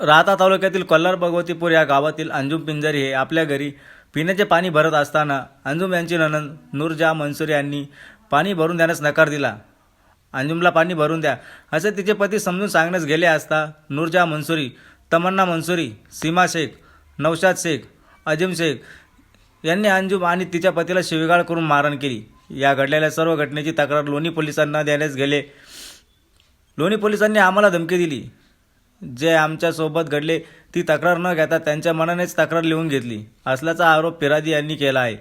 राहता तालुक्यातील कल्लार भगवतीपूर या गावातील अंजुम पिंजारी हे आपल्या घरी पिण्याचे पाणी भरत असताना अंजुम यांची ननंद नूरजा मनसुरी यांनी पाणी भरून देण्यास नकार दिला. अंजुमला पाणी भरून द्या असे तिचे पती समजून सांगण्यास गेले असता नूरजा मनसुरी तमन्ना मनसुरी सीमा शेख नौशाद शेख अजिम शेख यांनी अंजुम आणि तिच्या पतीला शिवीगाळ करून मारण केली. या घडलेल्या सर्व घटनेची तक्रार लोणी पोलिसांना देण्यास गेले. लोणी पोलिसांनी आम्हाला धमकी दिली. जे आमच्यासोबत घडले ती तक्रार न घेता त्यांच्या मनानेच तक्रार लिहून घेतली. असल्याचा आरोप पिरादी यांनी केला आहे.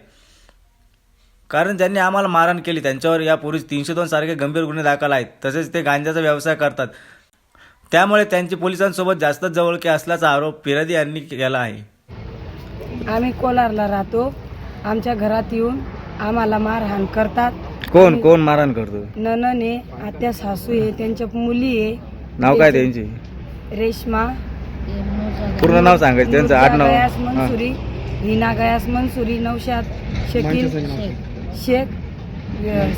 कारण त्यांनी आम्हाला मारहाण केली त्यांच्यावर यापूर्वी तीनशे दोन सारखे गंभीर गुन्हे दाखल आहेत. तसेच ते गांजाचा व्यवसाय करतात. त्यामुळे त्यांची पोलिसांसोबत जास्तच जवळकी असल्याचा आरोप पिरादी यांनी केला आहे. आम्ही कोलारला राहतो. आमच्या घरात येऊन आम्हाला मारहाण करतात. कोण कोण मारहाण करतो? ननने आत्या सासू आहे त्यांच्या मुली आहे. नाव काय त्यांची? रेश्मा. पूर्ण नाव सांगायचं त्यांचं आडनाव गयास हां. मनसुरी हिना गयास मनसुरी नौशाद शकील शेख. अ,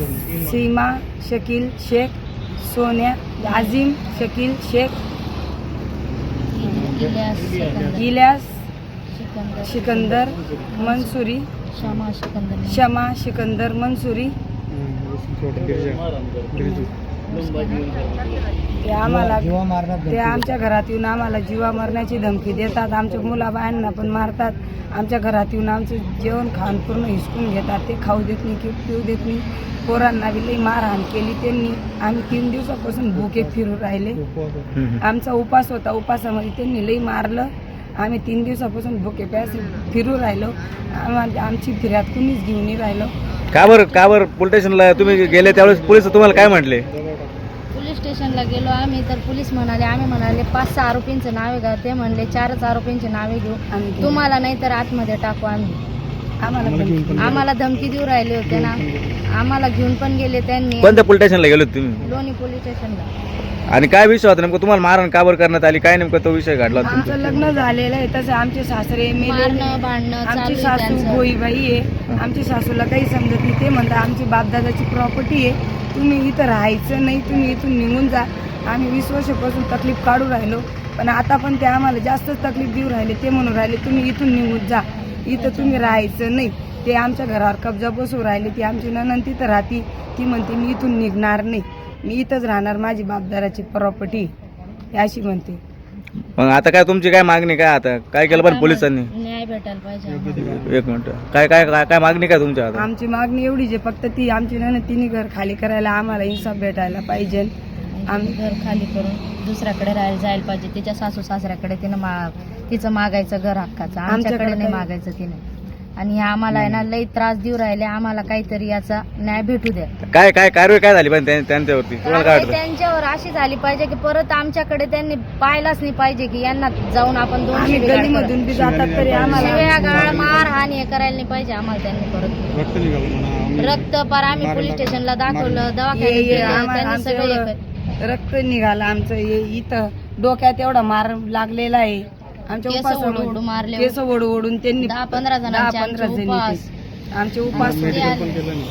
सीमा शकील शेख सोन्या आझिम शकील शेख इलियास सिकंदर. मनसुरी शमा सिकंदर. मनसुरी. ते आम्हाला ते आमच्या घरात येऊन आम्हाला जीवा मरण्याची धमकी देतात. आमच्या मुलाबायांना पण मारतात. आमच्या घरात येऊन आमचं जेवण खाऊन पूर्ण हिसकून घेतात. ते खाऊ देत नाही किंवा पिऊ देत नाही. पोरांना बी लई मारहाण केली त्यांनी. आम्ही तीन दिवसापासून भुके फिरू राहिले. आमचा उपास होता. उपासामध्ये त्यांनी लई मारलं. आम्ही तीन दिवसापासून भुके प्यासे फिरू राहिलो. आम्हाला आमची फिर्याद कुणीच घेऊन नाही राहिलो. का बरं का बरं पोलीस स्टेशनला तुम्ही गेले त्यावेळेस पोलीस तुम्हाला काय म्हटले? पोलीस स्टेशनला गेलो आम्ही तर पोलीस म्हणाले आम्ही म्हणाले पाच सहा आरोपींचं नावे घ्या ते म्हणले चारच आरोपींचे नावे घेऊ. तुम्हाला नाही तर आतमध्ये टाकू आम्ही. आम्हाला आम्हाला धमकी देऊ राहिले होते ना. आम्हाला घेऊन पण गेले त्यांनी. कोणत्या पोलीस स्टेशनला गेलो तुम्ही? लोणी पोलीस स्टेशनला. आणि काय विषय होता नेमकं? तुम्हाला मारण का बरं करण्यात आली? काय नेमकं तो विषय घडला होता आमचं लग्न झालेलं आहे तसं आमचे सासरे मेले मारणं भांडणं आमची चालू सासू त्यांचं. भोईबाई आहे. आमची सासूला काही समजत नाही. ते म्हणतात आमची बापदादाची प्रॉपर्टी आहे. तुम्ही इथं राहायचं नाही तुम्ही इथून निघून जा. आम्ही वीस वर्षापासून तकलीफ काढू राहिलो. पण आता पण ते आम्हाला जास्तच तकलीफ देऊ राहिले ते म्हणून राहिले तुम्ही इथून निघून जा. इथं तुम्ही राहायचं नाही. ते आमच्या घरावर कब्जा बसवून राहिले ती आमची ननंद तिथं राहती. ती म्हणते मी इथून निघणार नाही. मी इथंच राहणार माझी बापदाराची प्रॉपर्टी अशी म्हणते. मग आता काय तुमची काय मागणी काय आता? काय केलं पण पोलिसांनी? न्याय भेटायला पाहिजे आम्हाला. एक मिनिट. काय काय काय काय मागणी काय तुमच्या आता आमची मागणी एवढीच आहे फक्त ती आमची ननंद तिन्ही घर खाली करायला आम्हाला इन्साफ भेटायला पाहिजे. आम्ही घर खाली करून दुसऱ्याकडे राहायला जायला पाहिजे. तिच्या सासू सासऱ्याकडे तिनं मा तिचं मागायचं घर हक्काचं. आमच्याकडे आमच्याकडे नाही काही- मागायचं तिने. आणि आम्हाला आहे ना लई त्रास देऊ राहिले. आम्हाला काहीतरी याचा न्याय भेटू द्या. काय काय कारवाई काय झाली पण त्यां- त्यांच्यावरती? तुम्हाला काय कारवाई वाटतं? त्यांच्यावर अशी झाली पाहिजे की परत आमच्याकडे त्यांनी पाहिलाच नाही पाहिजे की यांना जाऊन आपण दोन आम्ही शिवीगाळ करू. गलीमधून बी जातात तरी आम्हाला शिव्या गाळ मार हानी हे करायला नाही पाहिजे आम्हाला त्यांनी परत. रक्त पार आम्ही पोलीस स्टेशनला दाखवलं हे- दवाखान्यात हे गेलं, आम्हाला- त्यांनी आमचं सगळं हे एवढं. रक्त निघालं आमचं हे इथं डोक्यात एवढा मार लागलेला आहे. आमच्या केस उपासामध्ये- ओढू- ओढू मारले. केस ओढू ओढून त्यांनी दहा पंधरा जणांचे दहा आमचे पंधरा जणी उपास. आमचे उपास ते होते. आले.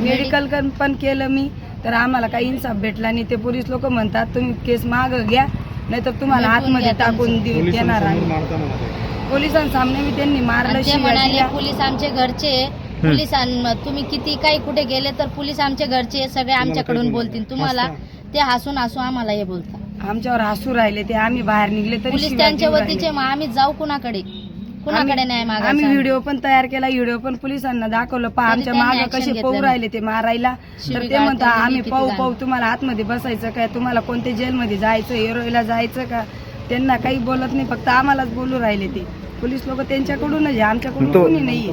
मेडिकल कन- पण केलं मी तर आम्हाला काही इन्साफ भेटला नाही ते पोलीस लोक म्हणतात तुम्ही केस माग घ्या नाहीतर तुम्हाला भेटून आतमध्ये घ्या टाकून देऊ देणार आम्ही पोलिसांसामने मी त्यांनी मारलं आणि ते शिव्या म्हणाले दिल्या. पोलीस आमचे घरचे आहे. पोलिसां तुम्ही किती काही कुठे गेले तर पोलीस आमचे घरचे आहे, सगळे आमच्याकडून बोलतील तुम्हाला ते हसून हसू आम्हाला हे बोलतात आमच्यावर हसू राहिले ते आम्ही बाहेर निघले तरी पोलीस शिव्या त्यांच्या देऊ राहिले. वतीचे मग आम्ही जाऊ कुणाकडे कुणाकडे आम्ही मागायचा व्हिडिओ पण तयार केला व्हिडिओ पण पोलिसांना दाखवलं पहा तरी आमच्या त्यांनी माग action कसे घेतलं पाहू नाही. राहिले ते मारायला तर ते म्हणतात त्यांनी आम्ही किती पाहू. पाहू तुम्हाला आतमध्ये बसायचं काय तुम्हाला कोणत्या जेलमध्ये जायचं एरोईला जायचं का त्यांना काही बोलत नाही फक्त आम्हालाच बोलू राहिले ते. पोलीस लोक त्यांच्याकडूनच आहे आमच्याकडून तो- कोणी नाहीये.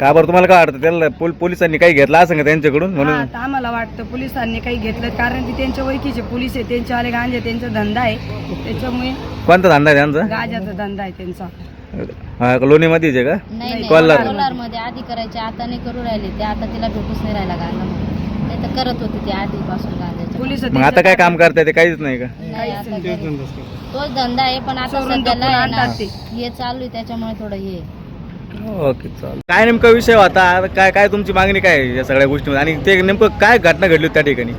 का बरं तुम्हाला काय वाटतं त्याला पोल- पोलिसांनी काही घेतला असं का त्यांच्याकडून? म्हणून आम्हाला वाटतं पोलिसांनी काही घेतलं कारण की त्यांच्या ओळखीचे पोलीस आहे त्यांच्यावाले गांजे त्यांचा धंदा आहे. त्याच्यामुळे कोणता धंदा आहे त्यांचा? गाजाचा धंदा आहे त्यांचा. हा, लोणीमध्येच आहे का? नाही नाही कोल्हार. कोलारमध्ये आधी करायचे आता नाही करू राहिले ते आता तिला भेटूच नाही राहिला गांजा. नाही तर करत होते ते आधीपासून गांजाच्या पोलीस मग आता काय काम करताय ते काहीच नाही का? नाही. आता. तोच धंदा आहे पण आता चोरून सध्याला डपून आहे ना, आणतात ते. हे चालू आहे त्याच्यामुळे थोडं हे आहे. ओके चालेल. काय नेमका विषय होता? आता काय काय तुमची मागणी काय आहे या सगळ्या गोष्टीमध्ये? आणि ते नेमकं काय घटना घडली होती त्या ठिकाणी?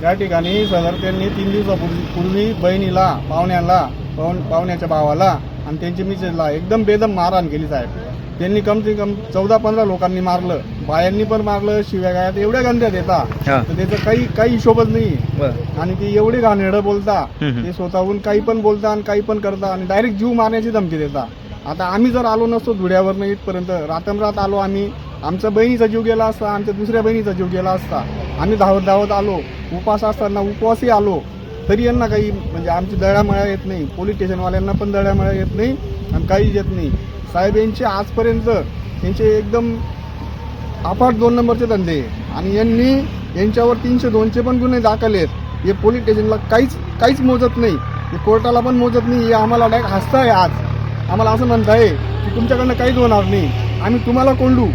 त्या ठिकाणी सदर त्यांनी तीन दिवसापूर्वी पूर्वी बहिणीला पाहुण्यांना पाहुण पाहुण्याच्या भावाला आणि त्यांच्या मिसेसला एकदम बेदम मारहाण केली साहेब. त्यांनी कम से कम चौदा पंधरा लोकांनी मारलं. बायांनी पण मारलं शिव्या गायात एवढ्या गंध्या देता. हा. तर त्याचं काही काही हिशोबच नाही बर. आणि ते एवढे घाणेरडं बोलता हम्म. ते स्वतःहून काही पण बोलता आणि काही पण करता आणि डायरेक्ट जीव मारण्याची धमकी देता. आता आम्ही जर आलो नसतो धुळ्यावर इथपर्यंत रात्ररात आलो आम्ही. आमच्या बहिणीचा जीव गेला असता आमच्या दुसऱ्या बहिणीचा जीव गेला असता. आम्ही धावत धावत आलो उपास असताना उपवासही आलो. तरी यांना काही म्हणजे आमची दळामळा येत नाही पोलीस स्टेशनवाल्यांना पण दळामळा येत नाही आणि काहीच येत नाही. साहेब यांचे आजपर्यंत यांचे एकदम अफाट दोन नंबरचे धंदे आणि यांनी यांच्यावर तीनशे दोनशे पण गुन्हे दाखल आहेत. हे पोलीस स्टेशनला काहीच काहीच मोजत नाही. हे कोर्टाला पण मोजत नाही. हे आम्हाला डायरेक्ट हसताय आज. आम्हाला असं म्हणत आहे की तुमच्याकडनं काहीच होणार नाही. आम्ही तुम्हाला कोंडू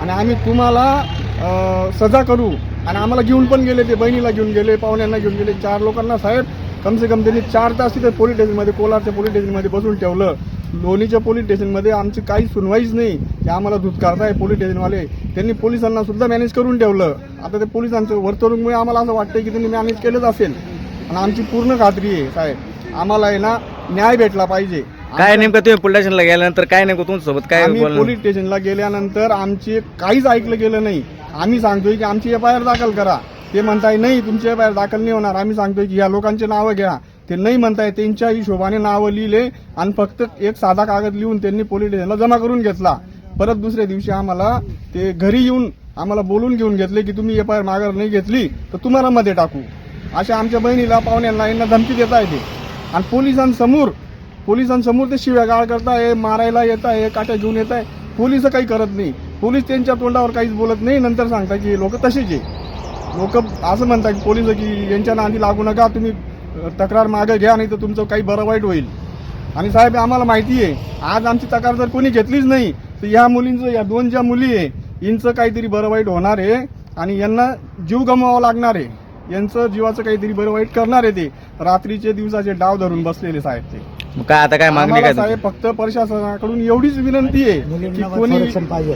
आणि आम्ही तुम्हाला सजा करू. आणि आम्हाला घेऊन पण गेले ते बहिणीला घेऊन गेले पाहुण्यांना घेऊन गेले. चार लोकांना साहेब कमसे कम त्यांनी चार तास तिथे पोलीस स्टेशनमध्ये कोलारच्या पोलीस स्टेशनमध्ये बसून ठेवलं. लोणीच्या पोलीस स्टेशनमध्ये आमची काही सुनवाईच नाही. ते आम्हाला दूध काढताय पोलीस स्टेशनवाले. त्यांनी पोलिसांना सुद्धा मॅनेज करून ठेवलं. आता ते पोलिसांचं वर्तवणूकमुळे आम्हाला असं वाटतं की त्यांनी मॅनेज केलंच असेल. आणि आमची पूर्ण खात्री आहे साहेब आम्हाला आहे ना न्याय भेटला पाहिजे. काय नेमकं तुम्ही पोलीस स्टेशनला गेल्यानंतर काय नेमकं तुमच्यासोबत काय आम्ही बोलणं? पोलीस स्टेशनला गेल्यानंतर आमचे काहीच ऐकलं गेलं नाही. आम्ही सांगतोय की आमची एफ आय आर दाखल करा. ते म्हणताय नाही तुमची एफ आय आर दाखल नाही होणार. आम्ही सांगतोय की या लोकांचे नावं घ्या. ते नाही म्हणताय त्यांच्या हिशोबाने नावं लिहिले आणि फक्त एक साधा कागद लिहून त्यांनी पोलीस स्टेशनला जमा करून घेतला. परत दुसऱ्या दिवशी आम्हाला ते घरी येऊन आम्हाला बोलून घेऊन घेतले की तुम्ही एफ आय आर माघार नाही घेतली तर तुम्हाला मध्ये टाकू. अशा आमच्या बहिणीला पाहुण्यांना यांना धमकी देत आहे ते आणि पोलिसांसमोर पोलिसांसमोर ते शिव्या गाळ करताय मारायला येत आहे काट्या घेऊन येत आहे पोलीस काही करत नाही. पोलीस त्यांच्या तोंडावर काहीच बोलत नाही. नंतर सांगतात की लोक तसेच आहे. लोक असं म्हणतात की पोलीस की यांच्या नांदी लागू नका तुम्ही तक्रार मागे घ्या नाही तर तुमचं काही बरं वाईट होईल. आणि साहेब आम्हाला माहिती आहे आज आमची तक्रार जर कोणी घेतलीच नाही तर या मुलींचं या दोन ज्या मुली आहे यांचं काहीतरी बरं वाईट होणार आहे आणि यांना जीव गमवावा लागणार आहे. यांचं जीवाचं काहीतरी बरं वाईट करणार आहे ते. रात्रीचे दिवसाचे डाव धरून बसलेले साहेब ते. मग काय आता काय मागणी आम्हाला काय साहेब तुमची? फक्त प्रशासनाकडून एवढीच विनंती आहे की मुलींना कोणी संरक्षण पाहिजे.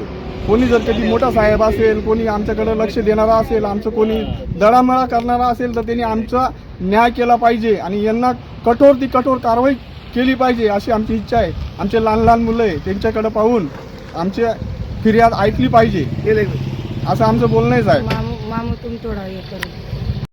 कोणी जर कधी मोठा साहेब असेल कोणी आमच्याकडे लक्ष देणारा असेल आमचं कोणी दडामळा करणारा असेल तर त्यांनी आमचा न्याय केला पाहिजे आणि यांना कठोर ती कठोर कारवाई केली पाहिजे अशी आमची इच्छा आहे. आमचे लहान लहान मुलं आहे त्यांच्याकडे पाहून आमची फिर्याद ऐकली पाहिजे. असं आमचं बोलणं आहे साहेब. मामू मामू तुम्ही थोडा हे करू.